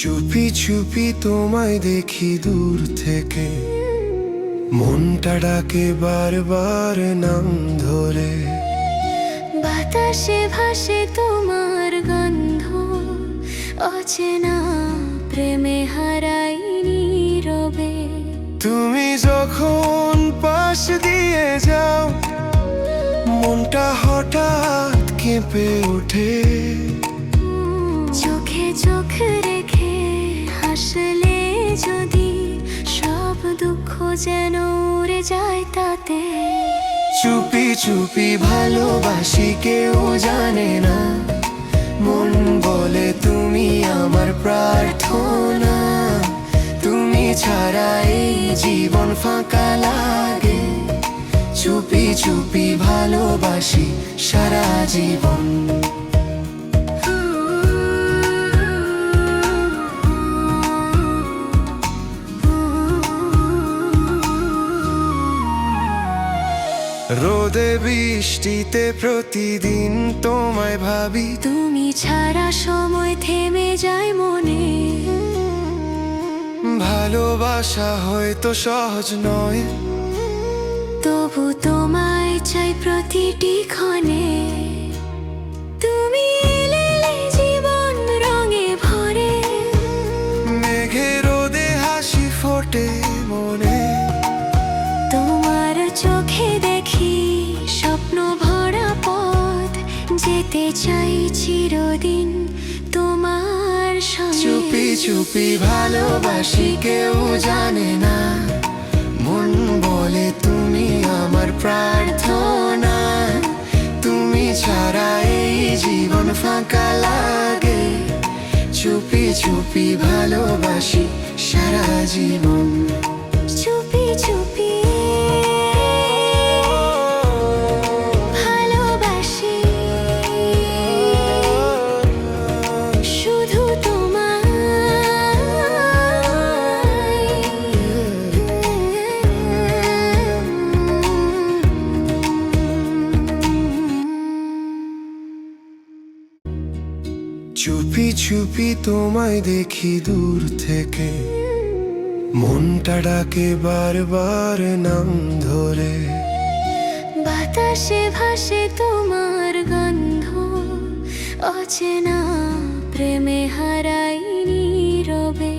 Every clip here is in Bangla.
চুপি চুপি তোমায় দেখি দূর থেকে। মনটা ডাকে বারবার নাম ধরে। বাতাসে ভাসে তোমার গন্ধ। অচেনা প্রেমে হারাই নীরবে তুমি যখন পাশ দিয়ে যাও মনটা হঠাৎ কেঁপে ওঠে। চোখে চোখ হাসলে যদি সব দুঃখ যেন উড়ে যায় তাতে। চুপি চুপি ভালোবাসি কেউ জানে না। মন বলে তুমি আমার প্রার্থনা। তুমি ছাড়া এই জীবন ফাঁকা লাগে। চুপি চুপি ভালোবাসি সারা জীবন। বৃষ্টিতে প্রতিদিন তোমায় ভাবি। তুমি ছাড়া সময় থেমে যায় মনে। ভালোবাসা হয়তো সহজ নয়। তবু তোমায় চাই প্রতিটি ক্ষণে। তুমি জীবন রঙে ভরে। মেঘে রোদে হাসি ফোটে মনে। তোমার চোখে যেতে চাই চিরদিন তোমার সঙ্গে। চুপি চুপি ভালোবাসি কেউ জানে না। মন বলে তুমি আমার প্রার্থনা। তুমি ছাড়া এই জীবন ফাঁকা লাগে। চুপি চুপি ভালোবাসি সারা জীবন। চুপি চুপি চুপি তোমায় দেখি দূর থেকে। মনটা ডাকে বারবার নাম ধরে। বাতাসে ভাসে তোমার গন্ধ। অচেনা প্রেমে হারাই নীরবে।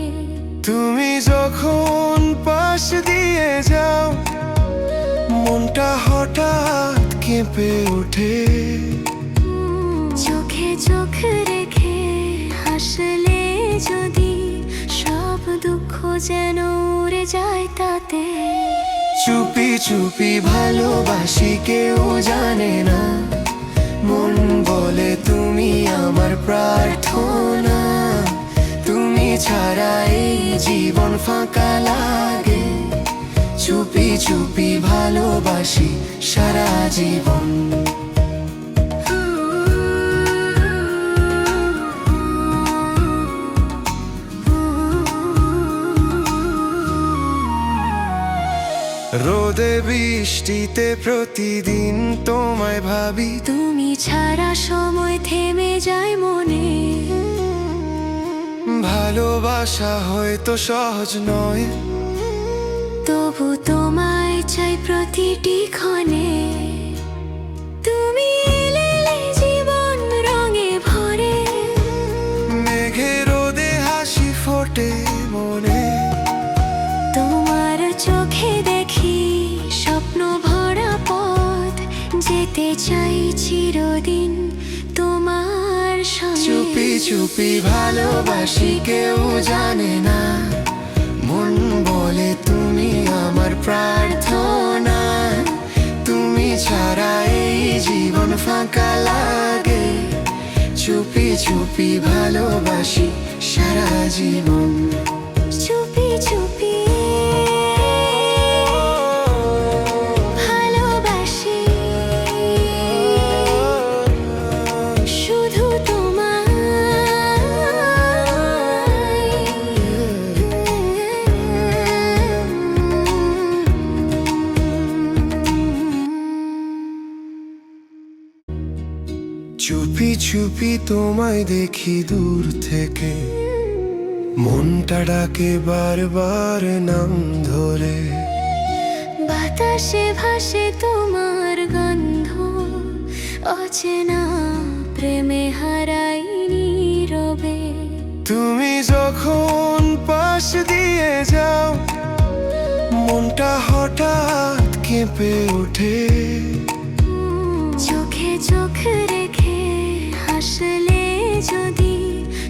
তুমি যখন পাশ দিয়ে যাও মনটা হঠাৎ কেঁপে ওঠে। চোখে চোখ রেখে হাসলে যদি সব দুঃখ যেন উড়ে যায় তাতে। চুপি চুপি ভালোবাসি কেউ জানে না। মন বলে তুমি আমার প্রার্থনা। তুমি ছাড়া এই জীবন ফাঁকা লাগে। চুপি চুপি ভালোবাসি সারা জীবন। রোদে বৃষ্টিতে প্রতিদিন তোমায় ভাবি। তুমি ছাড়া সময় থেমে যায় মনে। ভালোবাসা হয়তো সহজ নয়। তবু তোমায় চাই প্রতিটি ক্ষণে। তুমি এলে জীবন রঙে ভরে। মেঘে রোদে হাসি ফোটে মনে। তোমার চোখে চাই চিরদিন তোমার চুপি চুপি ভালোবাসি কেউ জানে না। মন বলে তুমি আমার প্রার্থনা। তুমি ছাড়া এই জীবন ফাঁকা লাগে। চুপি চুপি ভালোবাসি সারা জীবন। চুপি চুপি চুপি তোমায় দেখি দূর থেকে। মনটা ডাকে বারবার নাম ধরে। বাতাসে ভাসে তোমার গন্ধ। অচেনা প্রেমে হারাই নীরবে। তুমি যখন পাশ দিয়ে যাও মনটা হঠাৎ কেঁপে ওঠে। চোখে চোখ হাসলে যদি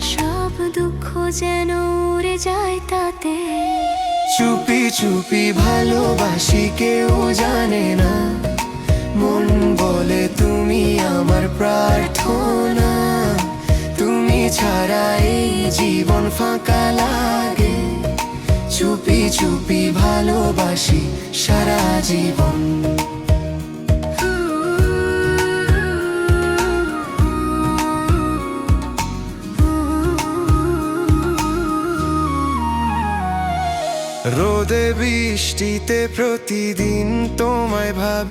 সব দুঃখ যেন উড়ে যায় তাতে। চুপি চুপি ভালোবাসি কেউ জানে না। মন বলে তুমি আমার প্রার্থনা। তুমি ছাড়া এই জীবন ফাঁকা লাগে। চুপি চুপি ভালোবাসি সারা জীবন। রোদে বৃষ্টিতে প্রতিদিন তোমায় ভাবি।